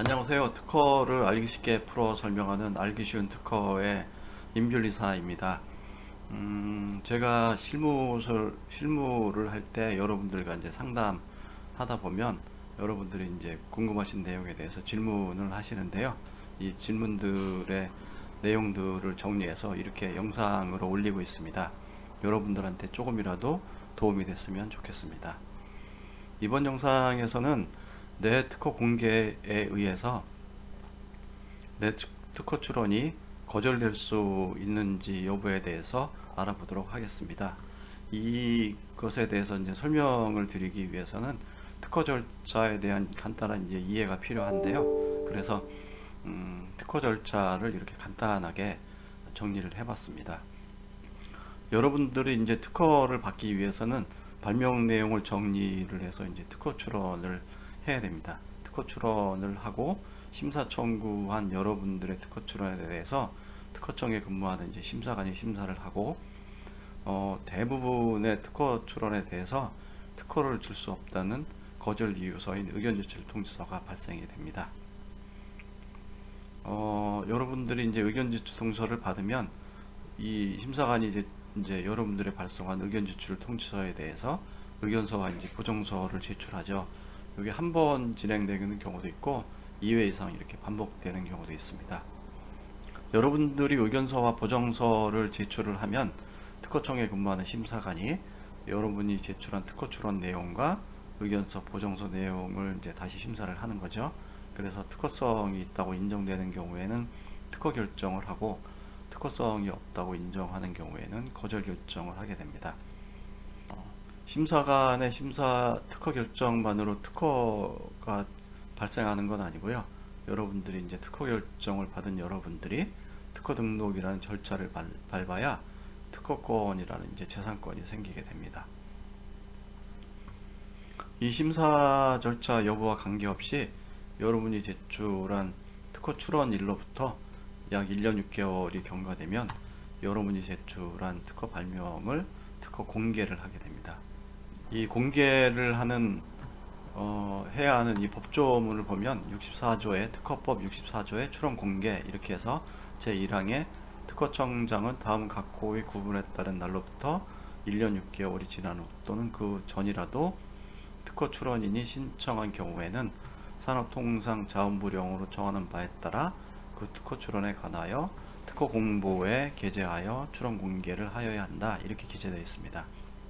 안녕하세요. 특허를 알기 쉽게 풀어 설명하는 알기 쉬운 특허의 임균리사입니다. 음, 제가 실무를, 실무를 할 때 여러분들과 이제 상담하다 보면 여러분들이 이제 궁금하신 내용에 대해서 질문을 하시는데요. 이 질문들의 내용들을 정리해서 이렇게 영상으로 올리고 있습니다. 여러분들한테 조금이라도 도움이 됐으면 좋겠습니다. 이번 영상에서는 내 특허 공개에 의해서 내 특- 특허 출원이 거절될 수 있는지 여부에 대해서 알아보도록 하겠습니다. 이것에 대해서 이제 설명을 드리기 위해서는 특허 절차에 대한 간단한 이제 이해가 필요한데요. 그래서 음, 특허 절차를 이렇게 간단하게 정리를 해봤습니다. 여러분들이 이제 특허를 받기 위해서는 발명 내용을 정리를 해서 이제 특허 출원을 해야 됩니다. 특허 출원을 하고 심사 청구한 여러분들의 특허 출원에 대해서 특허청에 근무하는 이제 심사관이 심사를 하고 어, 대부분의 특허 출원에 대해서 특허를 줄 수 없다는 거절 이유서인 의견 제출 통지서가 발생이 됩니다. 어, 여러분들이 이제 의견 제출 통지서를 받으면 이 심사관이 이제 이제 여러분들의 발송한 의견 제출 통지서에 대해서 의견서와 이제 보정서를 제출하죠. 이게 한번 진행되는 경우도 있고 2회 이상 이렇게 반복되는 경우도 있습니다. 여러분들이 의견서와 보정서를 제출을 하면 특허청에 근무하는 심사관이 여러분이 제출한 특허 출원 내용과 의견서, 보정서 내용을 이제 다시 심사를 하는 거죠. 그래서 특허성이 있다고 인정되는 경우에는 특허 결정을 하고 특허성이 없다고 인정하는 경우에는 거절 결정을 하게 됩니다. 어, 심사관의 심사 특허 결정만으로 특허가 발생하는 건 아니고요. 여러분들이 이제 특허 결정을 받은 여러분들이 특허 등록이라는 절차를 밟, 밟아야 특허권이라는 이제 재산권이 생기게 됩니다. 이 심사 절차 여부와 관계없이 여러분이 제출한 특허 출원 일로부터 약 1년 6개월이 경과되면 여러분이 제출한 특허 발명을 특허 공개를 하게 됩니다. 이 공개를 하는 어, 해야 하는 이 법조문을 보면 64조의 특허법 64조의 출원 공개 이렇게 해서 제 1항에 특허청장은 다음 각 호의 구분에 따른 날로부터 1년 6개월이 지난 후 또는 그 전이라도 특허 출원인이 신청한 경우에는 산업통상자원부령으로 정하는 바에 따라 그 특허 출원에 관하여 특허 공보에 게재하여 출원 공개를 하여야 한다 이렇게 기재되어 있습니다.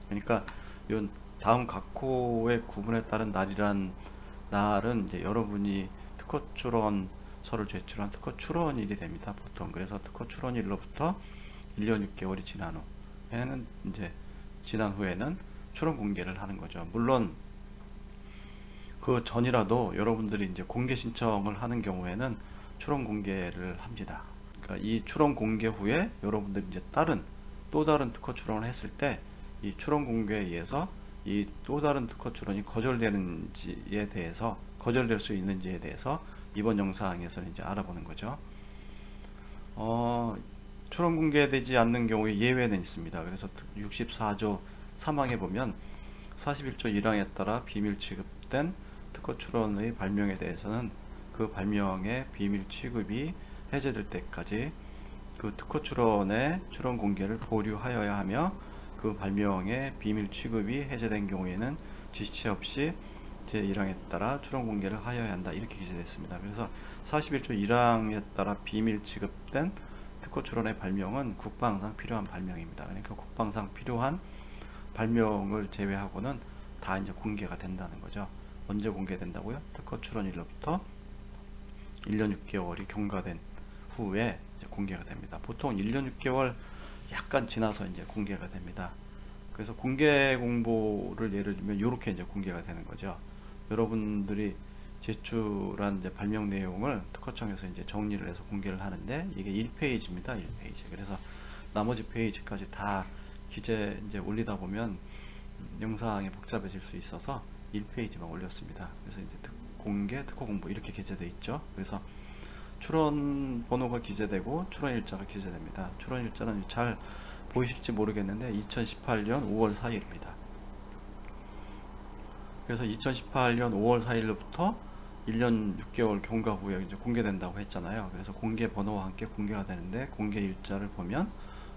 그러니까 이 다음 각호의 구분에 따른 날이란 날은 이제 여러분이 특허 출원서를 제출한 특허 출원일이 됩니다. 보통 그래서 특허 출원일로부터 1년 6개월이 지난 후에는 이제 지난 후에는 출원 공개를 하는 거죠. 물론 그 전이라도 여러분들이 이제 공개 신청을 하는 경우에는 출원 공개를 합니다. 그러니까 이 출원 공개 후에 여러분들이 이제 다른 또 다른 특허 출원을 했을 때 이 출원 공개에 의해서 이 또 다른 특허 출원이 거절되는지에 대해서 거절될 수 있는지에 대해서 이번 영상에서는 이제 알아보는 거죠. 어, 출원 공개되지 않는 경우에 예외는 있습니다. 그래서 64조 3항에 보면 41조 1항에 따라 비밀 취급된 특허 출원의 발명에 대해서는 그 발명의 비밀 취급이 해제될 때까지 그 특허 출원의 출원 공개를 보류하여야 하며 그 발명의 비밀 취급이 해제된 경우에는 지체 없이 제1항에 따라 출원 공개를 하여야 한다 이렇게 기재됐습니다. 그래서 41조 1항에 따라 비밀 취급된 특허 출원의 발명은 국방상 필요한 발명입니다. 그러니까 국방상 필요한 발명을 제외하고는 다 이제 공개가 된다는 거죠. 언제 공개된다고요? 특허 출원일로부터 1년 6개월이 경과된 후에 공개가 됩니다. 보통 1년 6개월 약간 지나서 이제 공개가 됩니다. 그래서 공개 공보를 예를 들면 이렇게 이제 공개가 되는 거죠. 여러분들이 제출한 이제 발명 내용을 특허청에서 이제 정리를 해서 공개를 하는데 이게 1페이지입니다. 1페이지. 그래서 나머지 페이지까지 다 기재 이제 올리다 보면 음, 영상이 복잡해질 수 있어서 1페이지만 올렸습니다. 그래서 이제 특, 공개 특허 공보 이렇게 기재돼 있죠. 그래서 출원 번호가 기재되고 출원 일자가 기재됩니다. 출원 일자는 잘 보이실지 모르겠는데 2018년 5월 4일입니다. 그래서 2018년 5월 4일부터 1년 6개월 경과 후에 이제 공개된다고 했잖아요. 그래서 공개 번호와 함께 공개가 되는데 공개 일자를 보면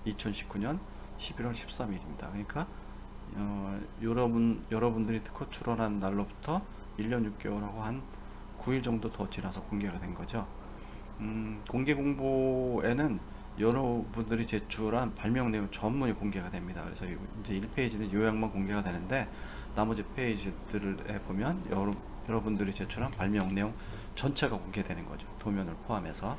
2019년 11월 13일입니다. 그러니까 어, 여러분 여러분들이 특허 출원한 날로부터 1년 6개월하고 한 9일 정도 더 지나서 공개가 된 거죠. 음, 공개 공보에는 여러분들이 제출한 발명 내용 전문이 공개가 됩니다. 그래서 이- 이제 1페이지는 요약만 공개가 되는데 나머지 페이지들에 보면 여러, 여러분들이 제출한 발명 내용 전체가 공개되는 거죠. 도면을 포함해서.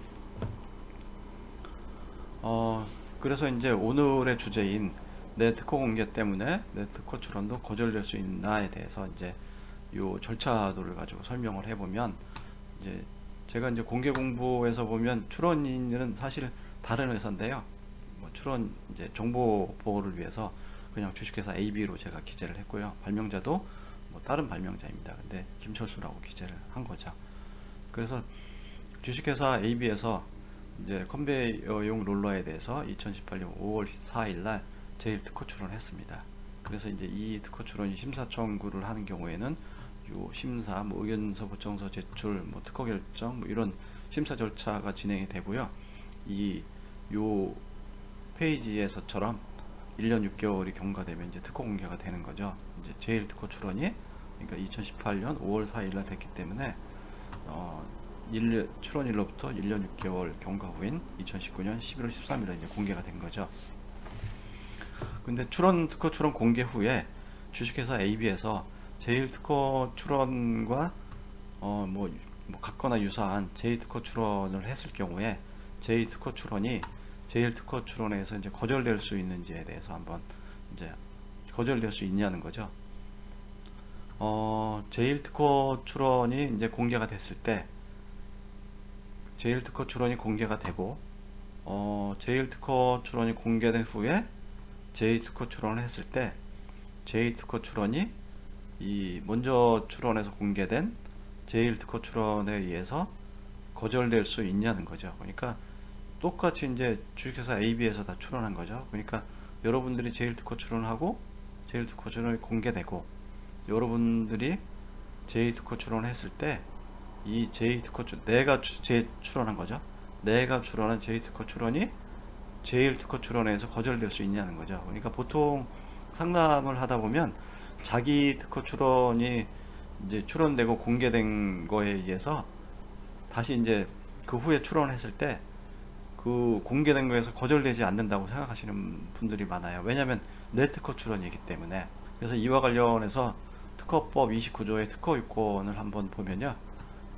어, 그래서 이제 오늘의 주제인 내 특허 공개 때문에 내 특허 출원도 거절될 수 있나에 대해서 이제 요 절차도를 가지고 설명을 해보면 이제 제가 이제 공개 공부에서 보면 출원인은 사실 다른 회사인데요. 뭐 출원 이제 정보 보호를 위해서 그냥 주식회사 AB로 제가 기재를 했고요. 발명자도 뭐 다른 발명자입니다. 근데 김철수라고 기재를 한 거죠. 그래서 주식회사 AB에서 이제 컨베이어용 롤러에 대해서 2018년 5월 4일 날 제일 특허 출원했습니다. 그래서 이제 이 특허 출원이 심사 청구를 하는 경우에는 요 심사, 뭐 의견서, 보청서 제출, 뭐 특허 결정, 뭐 이런 심사 절차가 진행이 되고요. 이 요 페이지에서처럼 1년 6개월이 경과되면 이제 특허 공개가 되는 거죠. 이제 제일 특허 출원이 그러니까 2018년 5월 4일 날 됐기 때문에 어, 1, 출원일로부터 1년 6개월 경과 후인 2019년 11월 13일에 이제 공개가 된 거죠. 근데 출원 특허 출원 공개 후에 주식회사 AB에서 제일 특허 출원과 어 뭐 뭐 같거나 유사한 제일 특허 출원을 했을 경우에 제일 특허 출원이 제일 특허 출원에서 이제 거절될 수 있는지에 대해서 한번 이제 거절될 수 있냐는 거죠. 어 제일 특허 출원이 이제 공개가 됐을 때 제일 특허 출원이 공개가 되고 어 제일 특허 출원이 공개된 후에 제이 특허 출원을 했을 때 제이 특허 출원이 이 먼저 출원해서 공개된 제일 특허 출원에 의해서 거절될 수 있냐는 거죠. 그러니까 똑같이 이제 주식회사 AB에서 다 출원한 거죠. 그러니까 여러분들이 제일 특허 출원하고 제일 특허 출원이 공개되고 여러분들이 제이 특허 출원을 했을 때 이 제이 특허 출 내가 주- 제 출원한 거죠. 내가 출원한 제이 특허 출원이 제일 특허 출원에서 거절될 수 있냐는 거죠. 그러니까 보통 상담을 하다 보면 자기 특허 출원이 이제 출원되고 공개된 거에 의해서 다시 이제 그 후에 출원했을 때 그 공개된 거에서 거절되지 않는다고 생각하시는 분들이 많아요. 왜냐하면 내 특허 출원이기 때문에. 그래서 이와 관련해서 특허법 29조의 특허 유권을 한번 보면요.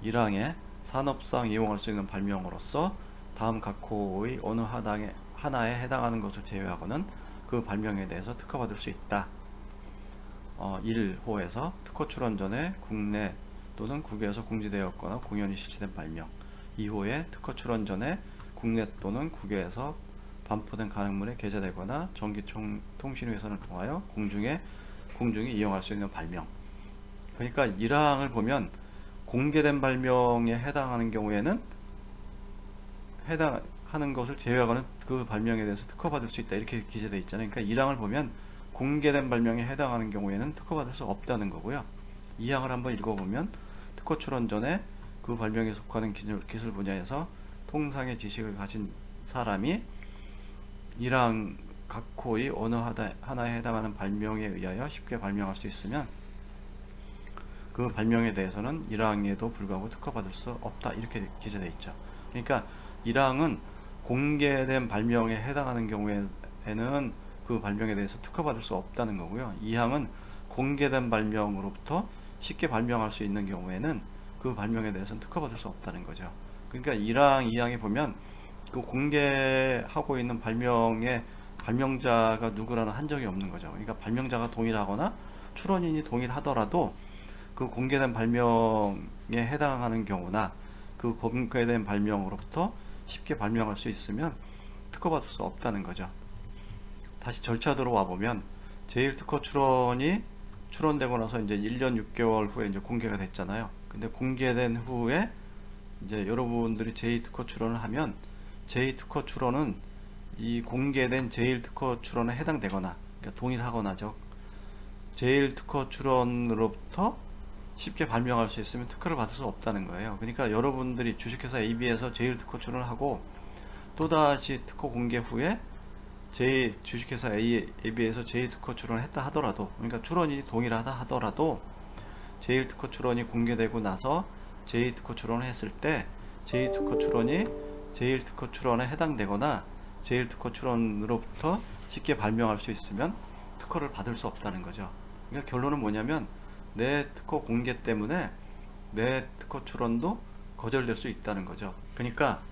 1항에 산업상 이용할 수 있는 발명으로서 다음 각호의 어느 하나에, 해당하는 것을 제외하고는 그 발명에 대해서 특허받을 수 있다. 어, 1호에서 특허 출원 전에 국내 또는 국외에서 공지되었거나 공연이 실시된 발명 2호에 특허 출원 전에 국내 또는 국외에서 반포된 가능물에 게재되거나 전기통신회선을 통하여 공중에 공중이 이용할 수 있는 발명 그러니까 1항을 보면 공개된 발명에 해당하는 경우에는 해당하는 것을 제외하고는 그 발명에 대해서 특허받을 수 있다. 이렇게 기재되어 있잖아요. 그러니까 1항을 보면 공개된 발명에 해당하는 경우에는 특허받을 수 없다는 거고요. 2항을 한번 읽어보면 특허 출원 전에 그 발명에 속하는 기술, 기술 분야에서 통상의 지식을 가진 사람이 1항 각호의 어느 하나에 해당하는 발명에 의하여 쉽게 발명할 수 있으면 그 발명에 대해서는 1항에도 불구하고 특허받을 수 없다 이렇게 기재되어 있죠. 그러니까 1항은 공개된 발명에 해당하는 경우에는 그 발명에 대해서 특허받을 수 없다는 거고요. 2항은 공개된 발명으로부터 쉽게 발명할 수 있는 경우에는 그 발명에 대해서는 특허받을 수 없다는 거죠. 그러니까 1항, 2항에 보면 그 공개하고 있는 발명의 발명자가 누구라는 한정이 없는 거죠. 그러니까 발명자가 동일하거나 출원인이 동일하더라도 그 공개된 발명에 해당하는 경우나 그 공개된 발명으로부터 쉽게 발명할 수 있으면 특허받을 수 없다는 거죠. 다시 절차대로 와 보면 제일 특허 출원이 출원되고 나서 이제 1년 6개월 후에 이제 공개가 됐잖아요. 근데 공개된 후에 이제 여러분들이 제2 특허 출원을 하면 제2 특허 출원은 이 공개된 제일 특허 출원에 해당되거나 그러니까 동일하거나죠. 제일 특허 출원으로부터 쉽게 발명할 수 있으면 특허를 받을 수 없다는 거예요. 그러니까 여러분들이 주식회사 AB에서 제일 특허 출원을 하고 또다시 특허 공개 후에 제 주식회사 A, AB에서 제일 특허 출원을 했다 하더라도 그러니까 출원이 동일하다 하더라도 제일 특허 출원이 공개되고 나서 제일 특허 출원을 했을 때 제일 특허 출원이 제일 특허 출원에 해당되거나 제일 특허 출원으로부터 쉽게 발명할 수 있으면 특허를 받을 수 없다는 거죠. 그러니까 결론은 뭐냐면 내 특허 공개 때문에 내 특허 출원도 거절될 수 있다는 거죠. 그러니까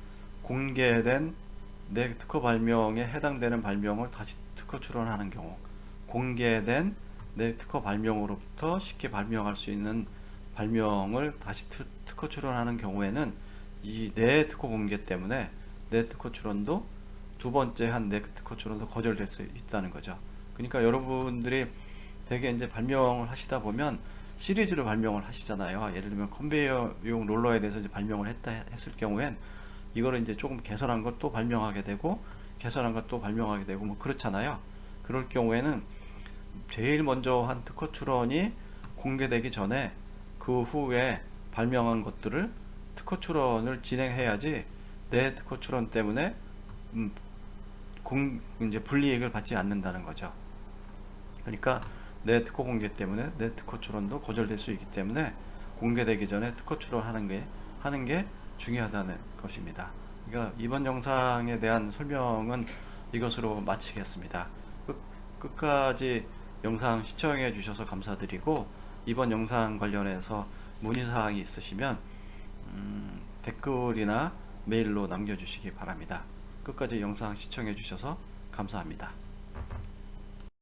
공개된 내 특허 발명에 해당되는 발명을 다시 특허 출원하는 경우, 공개된 내 특허 발명으로부터 쉽게 발명할 수 있는 발명을 다시 트- 특허 출원하는 경우에는 이 내 특허 공개 때문에 내 특허 출원도 두 번째 한 내 특허 출원도 거절될 수 있다는 거죠. 그러니까 여러분들이 되게 이제 발명을 하시다 보면 시리즈로 발명을 하시잖아요. 예를 들면 컨베이어용 롤러에 대해서 이제 발명을 했다 했을 경우엔 이거를 이제 조금 개선한 것또 발명하게 되고 개선한 것또 발명하게 되고 뭐 그렇잖아요. 그럴 경우에는 제일 먼저 한 특허 출원이 공개되기 전에 그 후에 발명한 것들을 특허 출원을 진행해야지 내 특허 출원 때문에 음, 공 이제 불이익을 받지 않는다는 거죠. 그러니까 내 특허 공개 때문에 내 특허 출원도 거절될 수 있기 때문에 공개되기 전에 특허 출원하는 게 하는 게 중요하다는 것입니다. 그러니까 이번 영상에 대한 설명은 이것으로 마치겠습니다. 끝, 끝까지 영상 시청해 주셔서 감사드리고 이번 영상 관련해서 문의 사항이 있으시면 음, 댓글이나 메일로 남겨주시기 바랍니다. 끝까지 영상 시청해 주셔서 감사합니다.